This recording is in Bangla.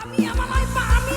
আমি আমার আমি